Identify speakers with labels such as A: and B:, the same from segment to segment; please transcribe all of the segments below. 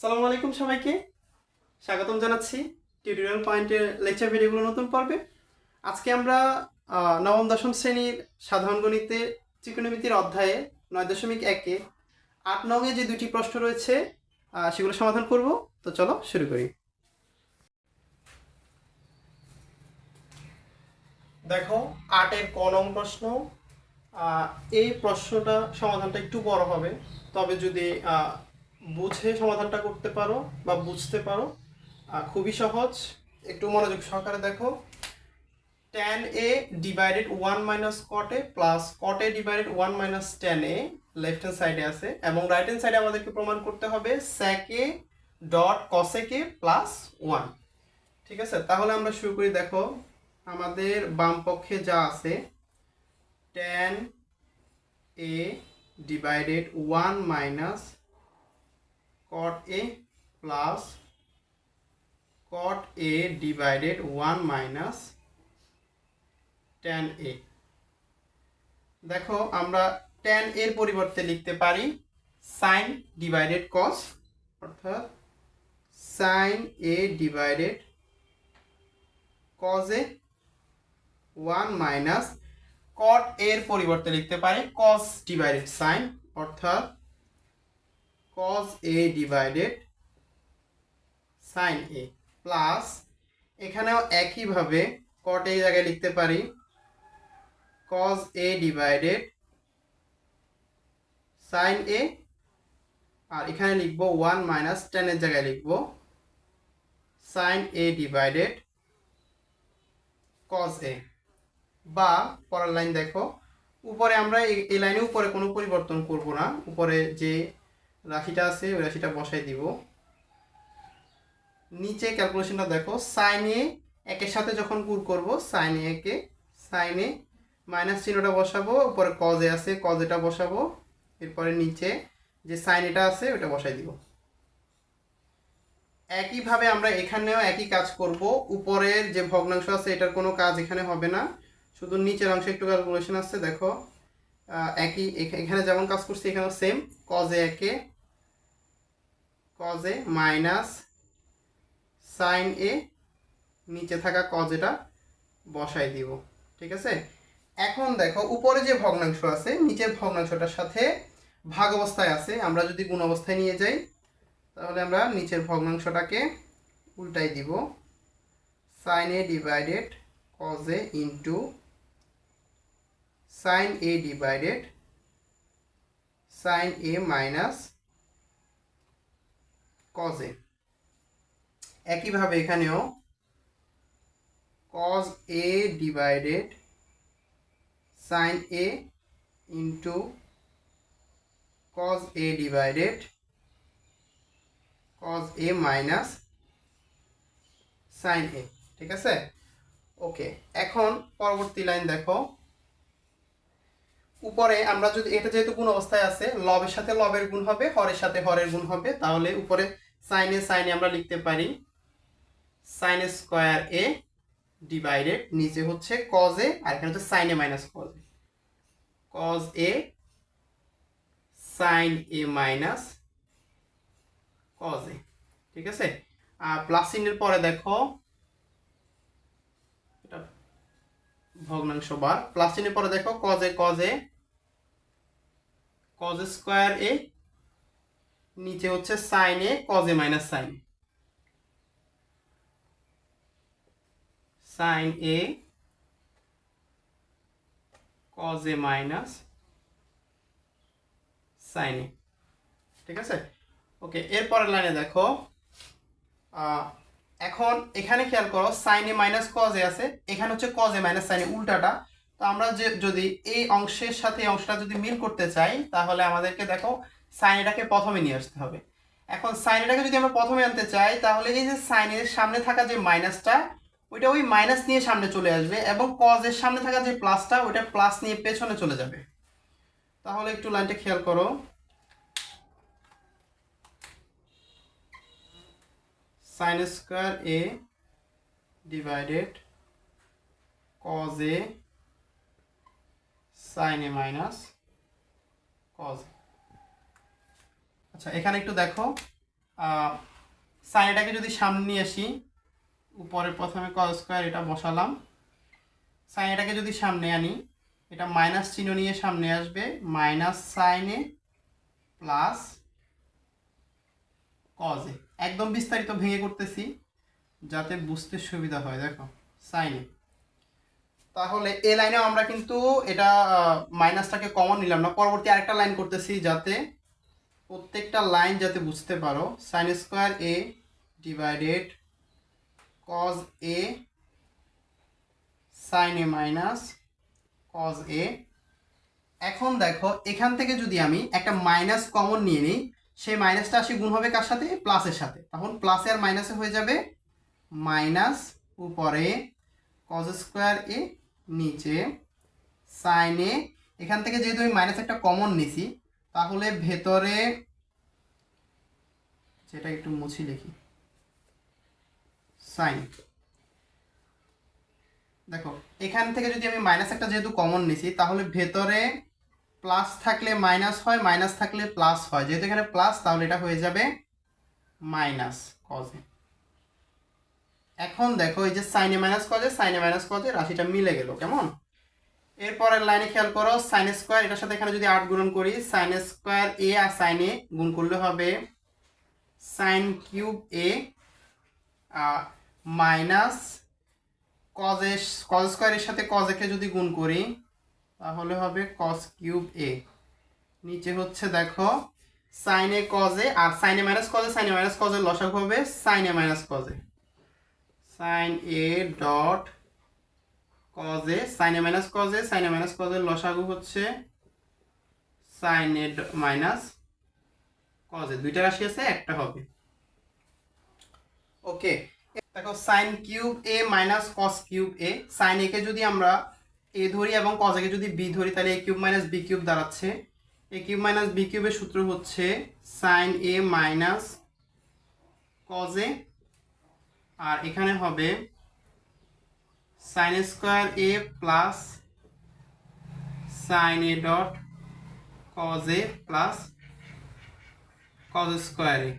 A: সালামু আলাইকুম সবাইকে। স্বাগতম জানাচ্ছি টিউটোরিয়াল পয়েন্টের লেকচার ভিডিওগুলো নতুন পর্বে। আজকে আমরা নবম, দশম শ্রেণির সাধারণ গণিতে ত্রিকোণমিতির অধ্যায়ে নয় দশমিক একে আট নঙে যে দুটি প্রশ্ন রয়েছে সেগুলো সমাধান করব। তো চলো শুরু করি। দেখো, আটের ক নং প্রশ্ন এই প্রশ্নটা সমাধানটা একটু বড় হবে, তবে যদি বুঝে সমাধানটা করতে পারো বা বুঝতে পারো। খুবই সহজ। একটু মনোযোগ সহকারে দেখো। Tan A divided one minus cot plus cot divided one minus tan A left hand সাইডে আছে। এবং রাইট হ্যান্ড সাইডে আমাদেরকে প্রমাণ করতে হবে sec dot cosec plus one ঠিক আছে? তাহলে আমরা শুরু করি, দেখো। আমাদের বাম পক্ষে যা আছে tan A divided one minus cot a plus cot a divided 1 minus tan a দেখো, আমরা tan এর পরিবর্তে লিখতে পারি sin ডিভাইডেড cos, অর্থাৎ sin a divided cos a 1 minus cot এর পরিবর্তে লিখতে পারি cos ডিভাইডেড sin, অর্থাৎ cos a divided sin a plus এখানেও একইভাবে cot a জায়গায় লিখতে পারি। cos a divided sin a আর এখানে লিখব 1 মাইনাস এর জায়গায় লিখব। sin a divided cos a বা পরের লাইন দেখো। উপরে আমরা এই এই লাইনে উপরে কোনো পরিবর্তন করব না। উপরে যে রাশিটা আছে, ওই রাশিটা বসাই দিব। নিচে ক্যালকুলেশনটা দেখো সাইন এ একের সাথে যখন গুণ করব সাইন এ কে সাইন এ মাইনাস চিহ্নটা বসাবো, উপরে কজ আছে কজ এটা বসাবো, এরপরে নিচে যে সাইন এটা আছে ওটা বসাই দিব। একইভাবে আমরা এখানেও একই কাজ করব, উপরের যে ভগ্নাংশ আছে, এটার কোনো কাজ এখানে হবে না। শুধু নিচের অংশে একটু ক্যালকুলেশন আছে, দেখো। একই এখানে যেমন কাজ করছি, এখানেও সেম কজ একে cos A minus sine A নিচে থাকা কজ এটা বসাই দিব, ঠিক আছে? এখন দেখো, উপরে যে ভগ্নাংশ আছে, নিচের ভগ্নাংশটার সাথে ভাগ অবস্থায় আছে, আমরা যদি গুণ অবস্থায় নিয়ে যাই, তাহলে আমরা নিচের ভগ্নাংশটাকে উল্টাই দিব sine A divided cos A into sine A divided sine A minus cos A একইভাবে এখানেও cos A divided sine A into cos A divided cos A minus sine A ঠিক আছে? ওকে, এখন পরবর্তী লাইন দেখো। উপরে আমরা যদি, এটা যেহেতু গুণ অবস্থায় আছে, লবের সাথে লবের গুণ হবে, হরের সাথে হরের গুণ হবে, তাহলে উপরে সাইনে সাইনে আমরা লিখতে পারি। সাইন স্কোয়ার এ ডিভাইডেড নিচে হচ্ছে কজ এ, আর এখানে হচ্ছে sine A minus cos A. Cos A sine A minus cos A, ঠিক আছে? আর প্লাস চিহ্নের পরে দেখো, এটা ভগ্নাংশ বার। প্লাস চিহ্নের পরে দেখো cos A cos A cos square A নিচে হচ্ছে sine A cos A minus sine sine A cos A minus sine A. ঠিক আছে? ওকে এরপরের লাইনে দেখো এখন এখানে খেয়াল করো সাইনে মাইনাস কজে আছে, এখানে হচ্ছে কজে মাইনাস সাইনে উল্টাটা। তো আমরা যে, যদি এই অংশের সাথে এই অংশটা যদি মিল করতে চাই, তাহলে আমাদেরকে দেখো সাইনেটাকে প্রথমে নিয়ে আসতে হবে। এখন সাইনেটাকে যদি আমরা প্রথমে আনতে চাই, তাহলে এই যে সাইনের সামনে থাকা যে মাইনাসটা, ওইটা ওই মাইনাস নিয়ে সামনে চলে আসবে এবং কজের সামনে থাকা যে প্লাসটা, ওইটা প্লাস নিয়ে পেছনে চলে যাবে। তাহলে একটু লাইনটা খেয়াল করো। sin square A divided cos A sin a minus cos a আচ্ছা এখানে একটু দেখো। সাইন এটাকে যদি সামনে নিয়ে আসি, উপরে প্রথমে কজ স্কোয়ার এটা বসালাম। সাইন এটাকে যদি সামনে আনি, এটা মাইনাস চিহ্ন নিয়ে সামনে আসবে মাইনাস সাইনে প্লাস কজে একদম বিস্তারিত ভেঙে করতেছি, যাতে বুঝতে সুবিধা হয়, দেখো সাইনে তাহলে এ লাইনেও আমরা কিন্তু এটা মাইনাসটাকে কমন নিলাম না। পরবর্তী আরেকটা লাইন করতেছি যাতে প্রত্যেকটা লাইন যাতে বুঝতে পারো sine square A divided cos A sine A minus cos A এখন দেখো, এখান থেকে যদি আমি একটা মাইনাস কমন নিয়ে নিই, সেই মাইনাসটা আসি গুণ হবে কার সাথে? প্লাসের সাথে। তখন প্লাসে আর মাইনাসে হয়ে যাবে মাইনাস উপরে কজ স্কোয়ার এ নিচে সাইন এ এখান থেকে যেহেতু আমি মাইনাস একটা কমন নিছি তাহলে ভেতরে যেটা একটু মুছি লিখি সাইন। দেখো, এখান থেকে যদি আমি মাইনাস একটা যেহেতু কমন নিছি, তাহলে ভেতরে প্লাস থাকলে মাইনাস হয় মাইনাস থাকলে প্লাস হয়। যেহেতু এখানে প্লাস তাহলে এটা হয়ে যাবে মাইনাস কজে এখন দেখো, এই যে সাইনে মাইনাস কজে সাইনে মাইনাস কজে রাশিটা মিলে গেল, কেমন? এরপরের লাইনে খেয়াল করো সাইন স্কোয়ার এটার সাথে এখানে যদি আট গুণন করি সাইন স্কোয়ার এ আর সাইন এ গুণ করলে হবে sine cube A minus cos A cos স্কোয়ারের সাথে কজ একে যদি গুণ করি, তাহলে হবে কস কিউব এ নিচে হচ্ছে দেখো সাইন সাইনে কজে আর সাইনে মাইনাস কজে সাইনে মাইনাস কজের লসাগু হবে সাইনে মাইনাস কজে সাইন এ ডট কজে সাইনে মাইনাস কজে সাইনে মাইনাস কজের লসাগু হচ্ছে সাইন মাইনাস কজে দুইটা রাশি আছে, একটা হবে। ওকে দেখো sine cube A minus cos cube A sine A কে যদি আমরা এ ধরি এবং কজ একে যদি বি ধরি, তাহলে কিউব মাইনাস বি কিউব দাঁড়াচ্ছে। এ কিউব মাইনাস বি কিউবের সূত্র হচ্ছে সাইন এ মাইনাস কজ আর এখানে হবে sine square A plus sine A dot cos A plus cos square A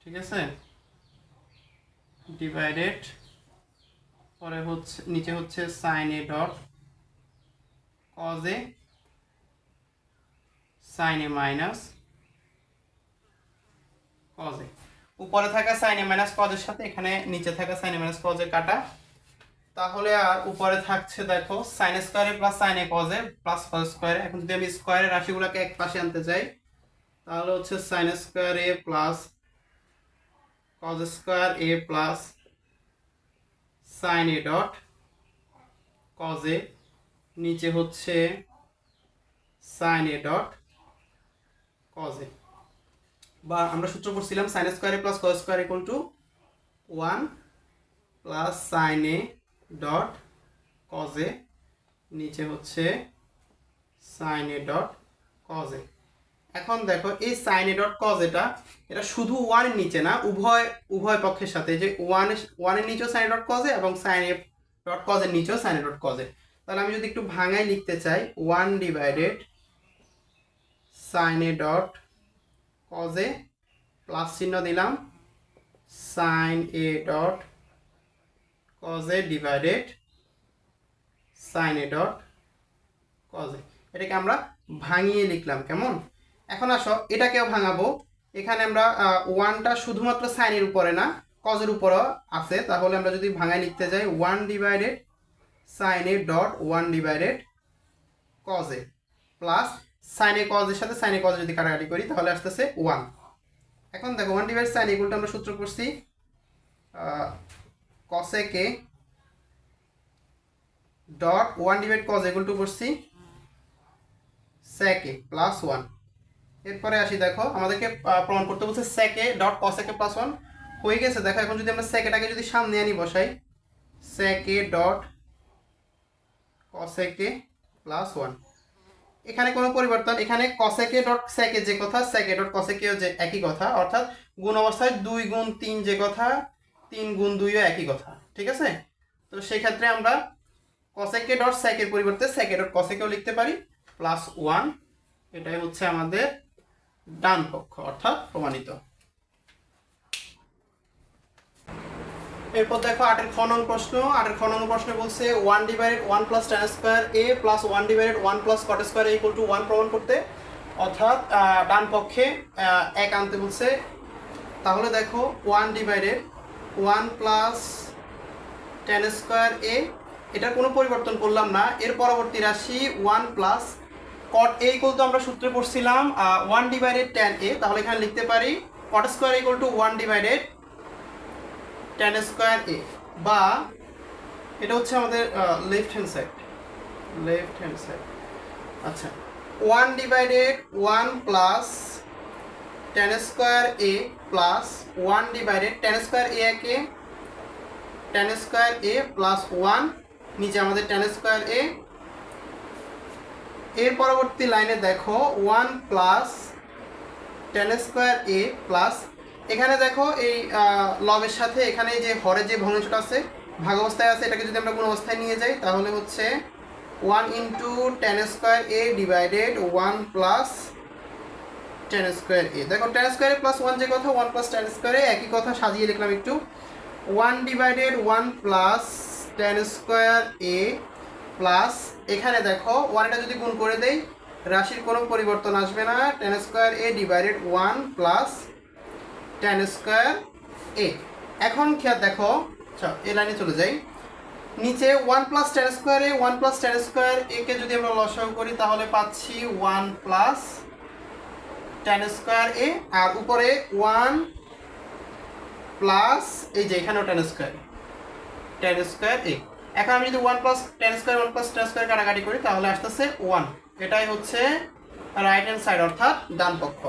A: ঠিক আছে? ডিভাইডেড পরে হচ্ছে, নিচে হচ্ছে sine A dot cos A sine A minus cos A উপরে থাকা সাইন এ মাইনাস কজের সাথে এখানে নিচে থাকা সাইন এ মাইনাস কজে কাটা। তাহলে আর উপরে থাকছে দেখো sine square A plus sine A cos A plus cos square A এখন যদি আমি স্কোয়ারের রাশিগুলোকে এক পাশে আনতে চাই তাহলে হচ্ছে sine square A plus cos square A plus sine A dot cos নিচে হচ্ছে সাইন এ ডট কজ বা আমরা সূত্র পড়ছিলাম sine square plus cos square equal to one plus sine A dot cos A নিচে হচ্ছে sine A dot cos A এখন দেখো এই সাইন এ ডট কজ এটা এটা শুধু ওয়ানের নিচে না, উভয় উভয় পক্ষের সাথে যে ওয়ান ওয়ানের নিচেও সাইন ডট কজে এবং সাইন এ ডট কজের নিচেও সাইন এ ডট কজে তাহলে আমি যদি একটু ভাঙায় লিখতে চাই one divided sine A dot কজে plus চিহ্ন দিলাম। Sine A dot কজে divided sine A dot কজে এটাকে আমরা ভাঙিয়ে লিখলাম, কেমন? এখন আসো, এটাকেও ভাঙাবো। এখানে আমরা ওয়ানটা শুধুমাত্র সাইনের উপরে না কজের উপরেও আছে। তাহলে আমরা যদি ভাঙায় লিখতে যাই one divided sine A dot one divided কজে plus সাইনে কজের সাথে সাইনে কজে যদি কাটাকাটি করি, তাহলে আসতেছে ওয়ান এখন দেখো ওয়ান ডিভাইড সাইন এগুলোটা আমরা সূত্র করছি কসেকে ডট ওয়ান ডিভাইড কজ এগুলো টু করছি সেকে প্লাস ওয়ান এরপরে আসি, দেখো, আমাদেরকে প্রমাণ করতে বলছে সেকে ডট কসেকে প্লাস ওয়ান হয়ে গেছে, দেখো, এখন যদি আমরা সেকেটাকে যদি সামনে আনি বসাই সেকে ডট কসেকে প্লাস ওয়ান এখানে কোনো পরিবর্তন, এখানে কসেকে ডট সেকে যে কথা সেকে ডট কসেকেও যে একই কথা, অর্থাৎ গুণ অবস্থায় দুই গুণ তিন যে কথা, তিন গুণ দুইও একই কথা, ঠিক আছে? তো সেক্ষেত্রে আমরা কসেকে ডট সেকের পরিবর্তে সেকে ডট কসেকেও লিখতে পারি প্লাস ওয়ান এটাই হচ্ছে আমাদের ডান পক্ষ, অর্থাৎ প্রমাণিত। এরপর দেখো আটের খ নং প্রশ্ন। আটের খ নং প্রশ্ন বলছে one divided one plus tan square A plus one divided one plus cot square equal to one প্রমাণ করতে। অর্থাৎ ডান পক্ষে এক আনতে বলছে। তাহলে দেখো one divided one plus tan square A এটার কোনো পরিবর্তন করলাম না। এর পরবর্তী রাশি one plus cot A equal to আমরা সূত্রে পড়ছিলাম ওয়ান ডিভাইডেড টেন এ তাহলে এখানে লিখতে পারি cot square equal to one divided tan square A বা এটা হচ্ছে আমাদের left hand side left hand side আচ্ছা one divided one plus tan square A plus one divided tan square A একে tan square A plus one নিচে আমাদের tan square A এর পরবর্তী লাইনে দেখো one plus tan square A plus এখানে দেখো এই লবের সাথে এখানে যে হরে যে ভগ্নাংশটা আছে, ভাগ অবস্থায় আছে, এটাকে যদি আমরা কোন অবস্থায় নিয়ে যাই, তাহলে হচ্ছে one into tan square A divided one plus tan square A দেখো টেন স্কোয়ার প্লাস ওয়ান যে কথা ওয়ান প্লাস টেন স্কোয়ারে একই কথা সাজিয়ে লিখলাম একটু। One divided one plus tan square A plus এখানে দেখো ওয়ানটা যদি গুণ করে দেই, রাশির কোনো পরিবর্তন আসবে না tan square A divided one plus tan square A এখন খেয়াল দেখো আচ্ছা এ লাইনে চলে যাই। নিচে one plus tan square A one plus tan square একে যদি আমরা লসাগু করি, তাহলে পাচ্ছি one plus tan square A আর উপরে ওয়ান প্লাস এই যে এখানেও tan square tan square A এখন আমি যদি one plus tan square one plus tan square কাটাকাটি করি, তাহলে আসতেছে ওয়ান এটাই হচ্ছে রাইট হ্যান্ড সাইড অর্থাৎ ডান পক্ষ।